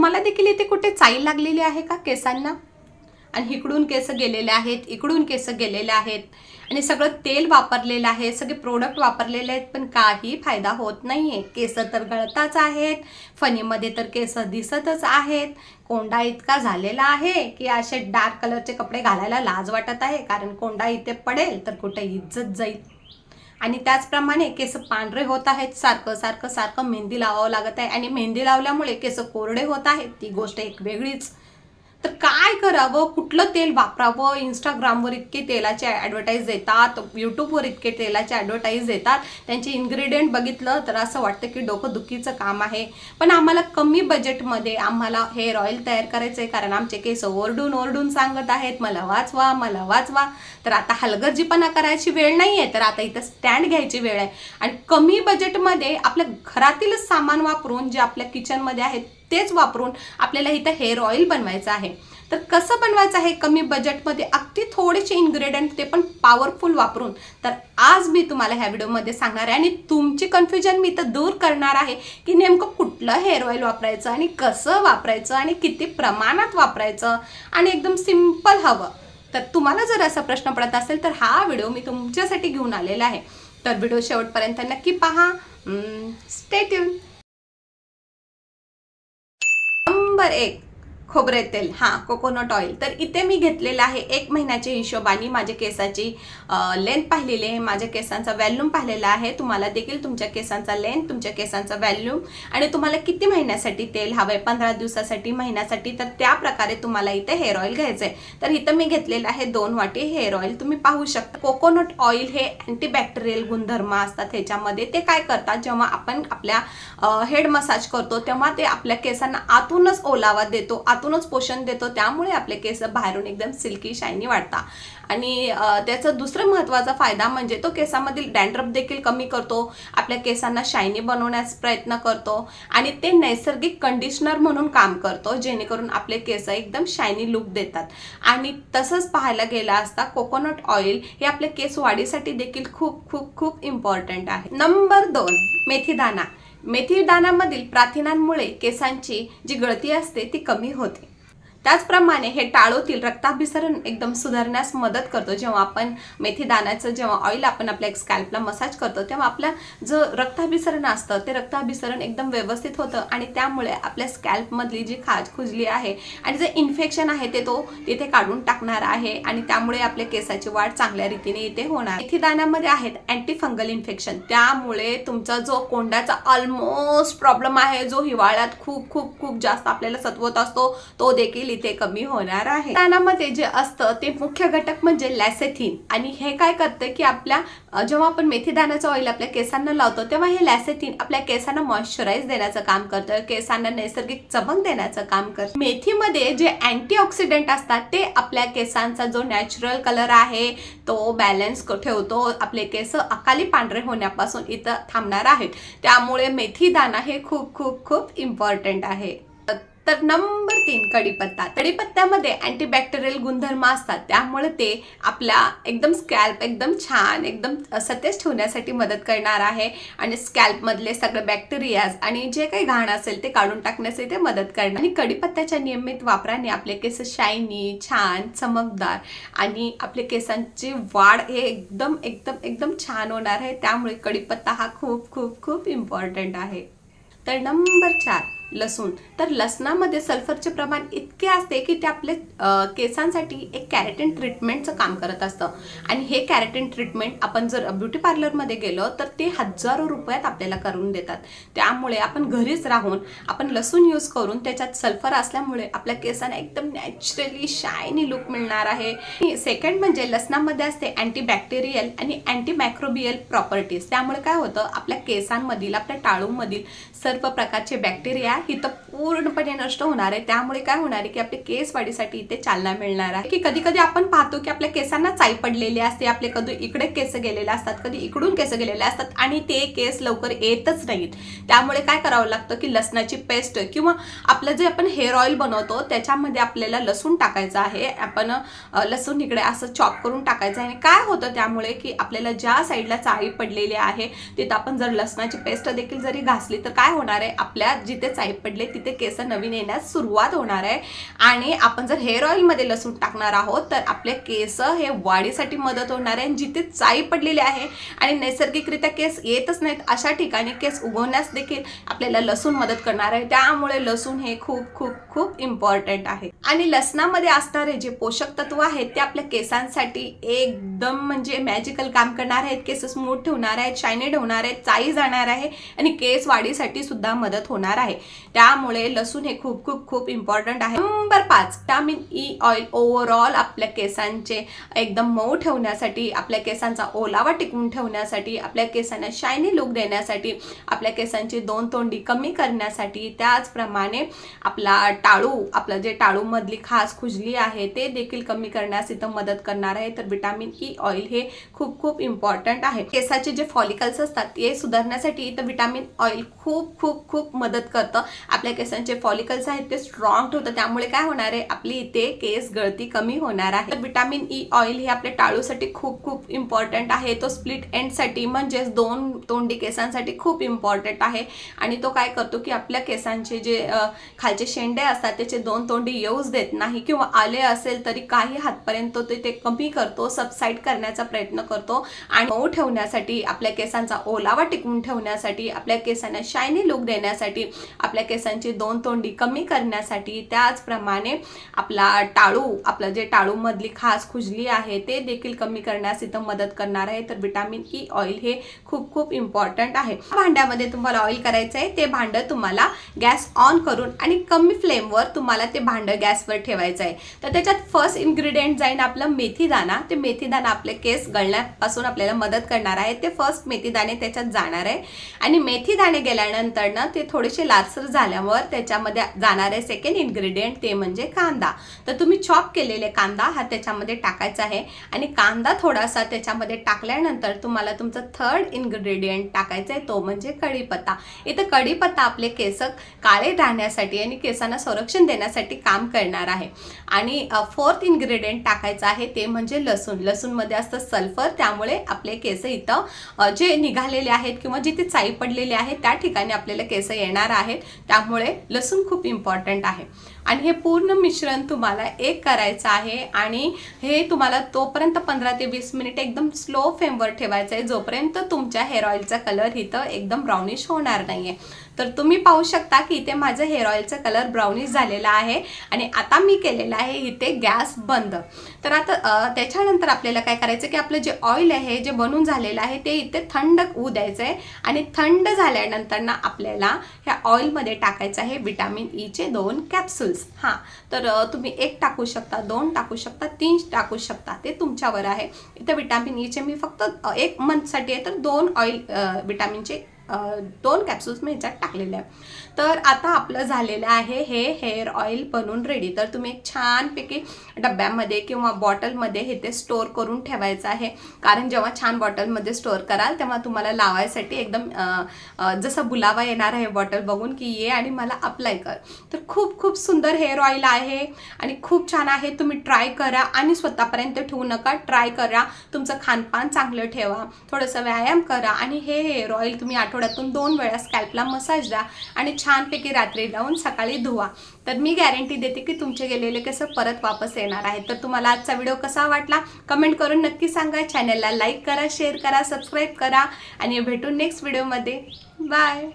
तुम्हाला देखील इथे कुठे चाई लागलेली आहे का केसांना? आणि इकडून केस गेलेले आहेत इकडून केस गेलेले आहेत. आणि सगळं तेल वापरलेलं आहे सगळे प्रोडक्ट वापरलेले आहेत पण काही फायदा होत नाही आहे केस तर गळताच आहेत फणीमध्ये तर केस दिसतच आहेत. कोंडा इतका झालेला आहे की असे डार्क कलरचे कपडे घालायला लाज वाटत आहे कारण कोंडा इथे पडेल तर कुठे इज्जत जाईल. आणि त्याचप्रमाणे केस पांढरे होत आहेत सारखं सारखं सारखं मेहंदी लावावं लागत आहे. आणि मेहंदी लावल्यामुळे केस कोरडे होत आहेत. ती गोष्ट एक वेगळीच तर काय करावं? कुठलं तेल वापरावं? इंस्टाग्रामवर इतके तेलाचे ॲडव्हर्टाईज येतात यूट्यूबवर इतके तेलाचे ॲडव्हर्टाईज येतात त्यांचे इन्ग्रेडियंट बघितलं तर असं वाटतं की डोकं दुखीचं काम आहे. पण आम्हाला कमी बजेटमध्ये आम्हाला हेअर ऑइल तयार करायचं आहे कारण आमचे केस ओरडून ओरडून सांगत आहेत मला वाचवा मला वाचवा. तर आता हलगर्जीपणा करायची वेळ नाही आहे तर आता इथं स्टँड घ्यायची वेळ आहे. आणि कमी बजेटमध्ये आपल्या घरातीलच सामान वापरून जे आपल्या किचनमध्ये आहेत तेच वापरून आपल्याला इथं हेअर ऑइल बनवायचं आहे. तर कसं बनवायचं आहे? कमी बजेटमध्ये अगदी थोडेसे इन्ग्रेडियंट ते पण पॉवरफुल वापरून. तर आज मी तुम्हाला ह्या व्हिडिओमध्ये सांगणार आहे आणि तुमची कन्फ्युजन मी तर दूर करणार आहे की नेमकं कुठलं हेअर ऑइल वापरायचं आणि कसं वापरायचं आणि किती प्रमाणात वापरायचं आणि एकदम सिंपल हवं. तर तुम्हाला जर असा प्रश्न पडत असेल तर हा व्हिडिओ मी तुमच्यासाठी घेऊन आलेला आहे. तर व्हिडिओ शेवटपर्यंत नक्की पहा. स्टे ट्यून नंबर एक खोबरे तेल हां कोकोनट ऑइल तर इथे मी घेतलेलं आहे एक महिन्याच्या हिशोबाने माझ्या केसाची लेंथ पाहिलेली आहे. माझ्या केसांचा व्हॅल्यूम पाहिलेला आहे. तुम्हाला देखील तुमच्या केसांचा लेंथ तुमच्या केसांचा व्हॅल्यूम आणि तुम्हाला किती महिन्यासाठी तेल हवं आहे पंधरा दिवसासाठी महिन्यासाठी? तर त्या प्रकारे तुम्हाला इथे हेअर ऑइल घ्यायचं आहे तर इथं मी घेतलेलं आहे दोन वाटी हेअर ऑइल तुम्ही पाहू शकता कोकोनट ऑइल हे अँटीबॅक्टेरियल गुणधर्म असतात ह्याच्यामध्ये. ते काय करतात? जेव्हा आपण आपल्या हेड मसाज करतो तेव्हा ते आपल्या केसांना आतूनच ओलावा देतो आतूनच पोषण देतो त्यामुळे आपले केस बाहेरून एकदम सिल्की शायनी वाटतात आणि त्याचा दुसरा महत्त्वाचा फायदा म्हणजे तो केसामधील डॅन्ड्रफ देखील कमी करतो आपल्या केसांना शायनी बनवण्यास प्रयत्न करतो आणि ते नैसर्गिक कंडिशनर म्हणून काम करतो जेणेकरून आपले केस एकदम शायनी लुक देतात. आणि तसंच पाहायला गेला असता कोकोनट ऑइल हे आपल्या केस वाढीसाठी देखील खूप खूप खूप इम्पॉर्टंट आहे. नंबर दोन मेथीदाना मेथी दानामधील प्रथिनांमुळे केसांची जी गळती असते ती कमी होते. त्याचप्रमाणे हे टाळोतील रक्ताभिसरण एकदम सुधारण्यास मदत करतो. जेव्हा आपण मेथी दाण्याचं जेव्हा ऑइल आपण आपल्या स्कॅल्पला मसाज करतो तेव्हा आपला जो रक्ताभिसरण असतं ते रक्ताभिसरण एकदम व्यवस्थित होतं आणि त्यामुळे आपल्या स्कॅल्पमधली जी खाज खुजली आहे आणि जे इन्फेक्शन आहे ते तो तिथे काढून टाकणार आहे आणि त्यामुळे आपल्या केसाची वाढ चांगल्या रीतीने इथे होणार. मेथी दाण्यामध्ये आहेत अँटी फंगल इन्फेक्शन त्यामुळे तुमचा जो कोंड्याचा ऑलमोस्ट प्रॉब्लेम आहे जो हिवाळ्यात खूप खूप खूप जास्त आपल्याला सतवत असतो तो देखील इथे कमी होणार आहे. तानामध्ये जे असतं ते मुख्य घटक म्हणजे लॅसेथिन आणि हे काय करतं की आपल्या जेव्हा आपण मेथीदाण्याचं ऑइल आपल्या केसांना लावतो तेव्हा हे लॅसेथिन आपल्या केसांना मॉइश्चराईज देण्याचं काम करतं केसांना नैसर्गिक चमक देण्याचं काम करतं. मेथीमध्ये जे अँटीऑक्सिडंट असतात ते आपल्या केसांचा जो नॅचरल कलर आहे तो बॅलन्स ठेवतो आपले केस अकाली पांढरे होण्यापासून इथं थांबणार आहेत. त्यामुळे मेथीदाना हे खूप खूप खूप इम्पॉर्टंट आहे. तर नंबर तीन कढीपत्ता कढीपत्त्यामध्ये अँटीबॅक्टेरियल गुणधर्म असतात. त्यामुळे ते आपल्या एकदम स्कॅल्प एकदम छान एकदम सतेज ठेवण्यासाठी मदत करणार आहे. आणि स्कॅल्पमधले सगळे बॅक्टेरियाज आणि जे काही घाण असेल ते काढून टाकण्यासाठी ते मदत करणार. आणि कढीपत्त्याच्या नियमित वापराने आपले केस शायनी छान चमकदार आणि आपले केसांची वाढ हे एकदम एकदम एकदम छान होणार आहे. त्यामुळे कढीपत्ता हा खूप खूप खूप इम्पॉर्टंट आहे. तर नंबर चार. लसूण. तर लसणामध्ये सल्फरचे प्रमाण इतके असते की ते आपले केसांसाठी एक कॅरेटिन ट्रीटमेंटचं काम करत असतं. आणि हे कॅरेटिन ट्रीटमेंट आपण जर ब्युटी पार्लरमध्ये गेलो तर ते हजारो रुपयात आपल्याला करून देतात. त्यामुळे आपण घरीच राहून आपण लसूण यूज करून त्याच्यात सल्फर असल्यामुळे आपल्या केसांना एकदम नॅचरली शायनी लुक मिळणार आहे. सेकंड म्हणजे लसणामध्ये असते अँटीबॅक्टेरियल आणि अँटीमॅक्रोबियल प्रॉपर्टीज त्यामुळे काय होतं आपल्या केसांमधील आपल्या टाळूमधील सर्व प्रकारचे बॅक्टेरिया इथं पूर्णपणे नष्ट होणार आहे. त्यामुळे काय होणार आहे की आपले केस वाढीसाठी इथे चालना मिळणार आहे. की कधी कधी आपण पाहतो की आपल्या केसांना चाई पडलेली असते. आपले कधी इकडे केस गेलेले असतात कधी इकडून केस गेलेले असतात आणि ते केस लवकर येतच नाहीत. त्यामुळे काय करावं लागतं की लसणाची पेस्ट किंवा आपलं जे आपण हेअर ऑइल बनवतो त्याच्यामध्ये आपल्याला लसूण टाकायचं आहे. आपण लसूण इकडे असं चॉप करून टाकायचं आहे. आणि काय होतं त्यामुळे की आपल्याला ज्या साईडला चाळी पडलेली आहे तिथं आपण जर लसणाची पेस्ट देखील जरी घासली तर काय होणार आहे? आपल्या जिथे चाई चाई पडले तिथे केस नवीन येण्यास सुरुवात होणार आहे. आणि आपण जर हेअर ऑइलमध्ये लसूण टाकणार आहोत तर आपले केस हे वाढीसाठी मदत होणार आहे. आणि जिथे चाई पडलेली आहे आणि नैसर्गिकरित्या केस येतच नाहीत अशा ठिकाणी केस उगवण्यास देखील आपल्याला लसूण मदत करणार आहे. त्यामुळे लसूण हे खूप खूप खूप इम्पॉर्टंट आहे. आणि लसणामध्ये असणारे जे पोषक तत्व आहेत ते आपल्या केसांसाठी एकदम म्हणजे मॅजिकल काम करणार आहेत. केस स्मूथ ठेवणार आहेत शायनेड होणार आहेत चाई जाणार आहे आणि केस वाढीसाठी सुद्धा मदत होणार आहे. त्यामुळे लसूण हे खूप खूप खूप इम्पॉर्टंट आहे. नंबर पाच विटामिन ई ऑइल ओव्हरऑल आपल्या केसांचे एकदम मऊ ठेवण्यासाठी आपल्या केसांचा ओलावा टिकवून ठेवण्यासाठी आपल्या केसांना शायनी लुक देण्यासाठी आपल्या केसांची दोन तोंडी कमी करण्यासाठी त्याचप्रमाणे आपला टाळू आपलं जे टाळूमधली खास खुजली आहे ते देखील कमी करण्यास इथं मदत करणार आहे. तर विटामिन ई ऑइल हे खूप खूप इम्पॉर्टंट आहे. केसाचे जे फॉलिकल्स असतात ते सुधारण्यासाठी इथं विटामिन ऑइल खूप खूप खूप मदत करतं. आपल्या केसांचे फॉलिकल्स आहेत ते स्ट्रॉंग ठेवतं त्यामुळे काय होणार आहे? आपली इथे केस गळती कमी होणार आहे. तर विटामिन ई ऑइल हे आपल्या टाळूसाठी खूप खूप इम्पॉर्टंट आहे. तो स्प्लिट एंडसाठी म्हणजेच दोन तोंडी केसांसाठी खूप इम्पॉर्टंट आहे. आणि तो काय करतो की आपल्या केसांचे जे खालचे शेंडे असतात त्याचे दोन तोंडी येऊच देत नाही किंवा आले असेल तरी काही हातपर्यंत तो ते ते कमी करतो सबसाईड करण्याचा प्रयत्न करतो. आणि मऊ ठेवण्यासाठी आपल्या केसांचा ओलावा टिकवून ठेवण्यासाठी आपल्या केसांना शायनी लुक देण्यासाठी आपल्या केसांची दोन तोंडी कमी करण्यासाठी त्याचप्रमाणे आपला टाळू आपलं जे टाळूमधली खास खुजली आहे ते देखील कमी करण्यास इथं मदत करणार आहे. तर विटामिन ई ऑइल हे खूप खूप इम्पॉर्टंट आहे. भांड्यामध्ये तुम्हाला ऑइल करायचं आहे. ते भांडं तुम्हाला गॅस ऑन करून आणि कमी फ्लेमवर तुम्हाला ते भांडं गॅसवर ठेवायचं आहे. तर त्याच्यात फर्स्ट इन्ग्रेडियंट जाईन आपलं मेथीदाना ते मेथीदाना आपले केस गळण्यापासून आपल्याला मदत करणार आहे. ते फर्स्ट मेथीदाणे त्याच्यात जाणार आहे. आणि मेथीदाणे गेल्यानंतर ना ते थोडेसे लालसर झाल्यावर त्याच्यामध्ये जाणारे सेकंड इन्ग्रेडियंट ते म्हणजे कांदा. तर तुम्ही चॉप केलेले कांदा हा त्याच्यामध्ये टाकायचा आहे. आणि कांदा थोडासा त्याच्यामध्ये टाकल्यानंतर तुम्हाला तुमचं थर्ड इन्ग्रेडियंट टाकायचं आहे तो म्हणजे कढीपत्ता. इथं कढीपत्ता आपले केस काळे राहण्यासाठी आणि केसांना संरक्षण देण्यासाठी काम करणार आहे. आणि फोर्थ इन्ग्रेडियंट टाकायचं आहे ते म्हणजे लसूण. लसूणमध्ये असतं सल्फर त्यामुळे आपले केस इथं जे निघालेले आहेत किंवा जिथे चाई पडलेले आहेत त्या ठिकाणी आपल्याला केस येणार आहेत. त्यामुळे लसूण खूप इम्पॉर्टंट आहे. आणि हे पूर्ण मिश्रण तुम्हाला एक करायचं आहे आणि हे तुम्हाला तोपर्यंत पंधरा ते वीस मिनिट एकदम स्लो फ्लेमवर ठेवायचं आहे. जोपर्यंत तुमच्या हेअर ऑइलचा कलर इथं एकदम ब्राउनिश होणार नाही आहे तर तुम्ही पाहू शकता की इथे माझं हेअर ऑइलचा कलर ब्राउनिश झालेला आहे आणि आता मी केलेला आहे इथे गॅस बंद. तर आता त्याच्यानंतर आपल्याला काय करायचं की आपलं जे ऑइल आहे जे बनून झालेलं आहे ते इथे थंड होऊ द्यायचं आहे आणि थंड झाल्यानंतर ना आपल्याला ह्या ऑइलमध्ये टाकायचं आहे विटामिन ईचे e दोन कॅप्सूल नूडल्स हां तर तुम्ही एक टाकू शकता दोन टाकू शकता तीन टाकू शकता ते तुमच्यावर आहे. इथं विटॅमिन ईचे e मी फक्त एक मंथसाठी आहे तर दोन ऑइल विटॅमिनचे दोन कॅप्सूल्स मी ह्याच्यात टाकलेले आहे तर आता आपलं झालेलं आहे हे हेअर ऑइल बनून रेडी तर तुम्ही एक छानपैकी डब्यामध्ये किंवा बॉटलमध्ये हे ते स्टोअर करून ठेवायचं आहे. कारण जेव्हा छान बॉटलमध्ये स्टोअर कराल तेव्हा तुम्हाला लावायसाठी एकदम जसं बुलावा येणार आहे बॉटल बघून की ये आणि मला अप्लाय कर. तर खूप खूप सुंदर हेअर ऑइल आहे आणि खूप छान आहे. तुम्ही ट्राय करा आणि स्वतःपर्यंत ठेवू नका. ट्राय करा. तुमचं खानपान चांगलं ठेवा. थोडंसं व्यायाम करा आणि हे हेअर ऑइल तुम्ही आठवड्यातून दोन वेळा स्कॅल्पला मसाज द्या आणि छानपैकी रात्री लावून सकाळी धुवा. तर मी गॅरंटी देते की तुमचे गेलेले कसं परत वापस येणार आहेत. तर तुम्हाला आजचा व्हिडिओ कसा वाटला? कमेंट करून नक्की सांगा. चॅनलला लाईक करा शेअर करा सबस्क्राईब करा. आणि भेटून नेक्स्ट व्हिडिओमध्ये बाय